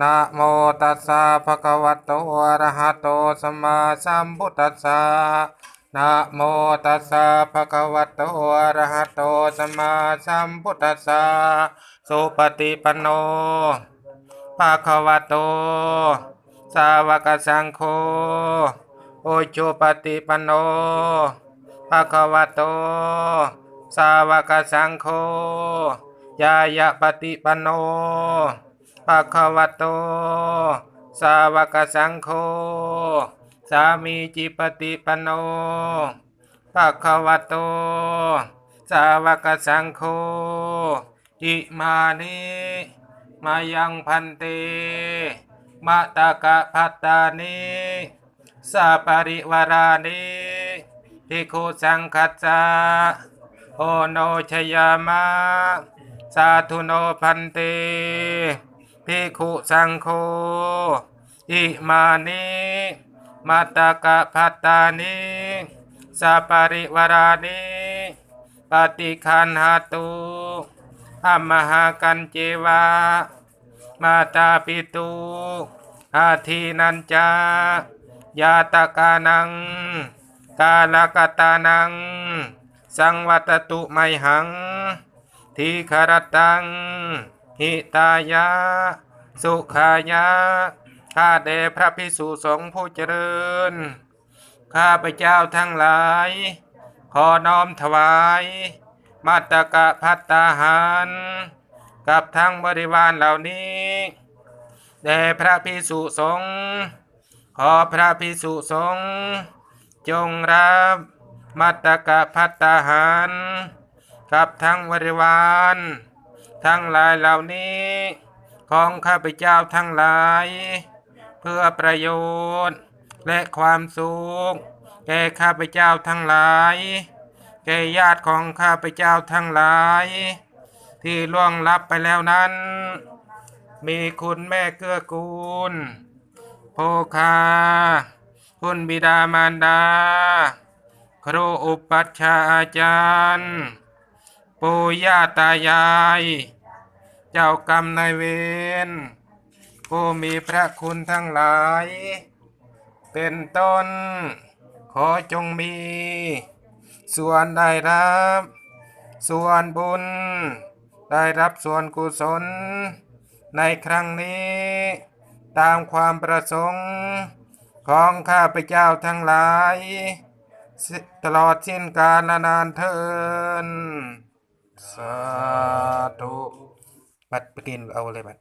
นะโมตัสสะภะคะวะโตอะระหะโตสัมมาสัมพุทธัสสะนะโมตัสสะภะคะวะโตอะระหะโตสัมมาสัมพุทธัสสะสุปฏิปันโนภะคะวะโต สาวกสังโฆโอจุปฏิปันโนภะคะวะโต สาวกสังโฆยายะปฏิปันโน ภะคะวะโต สาวกสังโฆ สามีจิปฏิปโนภะคะวะโต สาวกสังโฆ อิมานิมายังพันเตมะตะกะพัตตานิสัปริวารานิภิกขุสังคัสสะโอโนชยามะ สาธุโนพันเต ภิกขุสังโฆอิมานิมัตตะกะพัตตานิสัปริวารานิปฏิคันหาตุอัมมหากันเจวามาตาปิตุอาทีนันจายาตกานัง กาลกตานัง สังวัตตุไมหัง ทีคารตัง หิตายะ สุขายะ ข้าแต่พระพิสุสงฆ์ผู้เจริญ ข้าพเจ้าทั้งหลาย ขอน้อมถวายมัตตกะพัตตาหาร กับทั้งบริวารเหล่านี้แด่พระพิสุสงฆ์ขอพระพิสุสงฆ์จงรับมัตตกะพัตตาหาร กับทั้งบริวาร ทั้งหลายเหล่านี้ ของข้าพเจ้าทั้งหลาย เพื่อประโยชน์ และความสุขแก่ข้าพเจ้าทั้งหลายแก่ญาติของข้าพเจ้าทั้งหลาย ที่ล่วงลับไปแล้วนั้น มีคุณแม่เกื้อกูลโภคา คุณบิดามารดา ครูอุปัชฌาย์อาจารย์ ปู่ย่าตายาย เจ้ากรรมนายเวรผู้มีพระคุณทั้งหลาย เป็นต้น ขอจงมี ส่วนได้รับ ส่วนบุญ ได้รับส่วนกุศล ในครั้งนี้ ตามความประสงค์ ของข้าพเจ้าทั้งหลาย ตลอดสิ้นกาลนานเทินสาธุ บัดไปกินเอาเลยบัด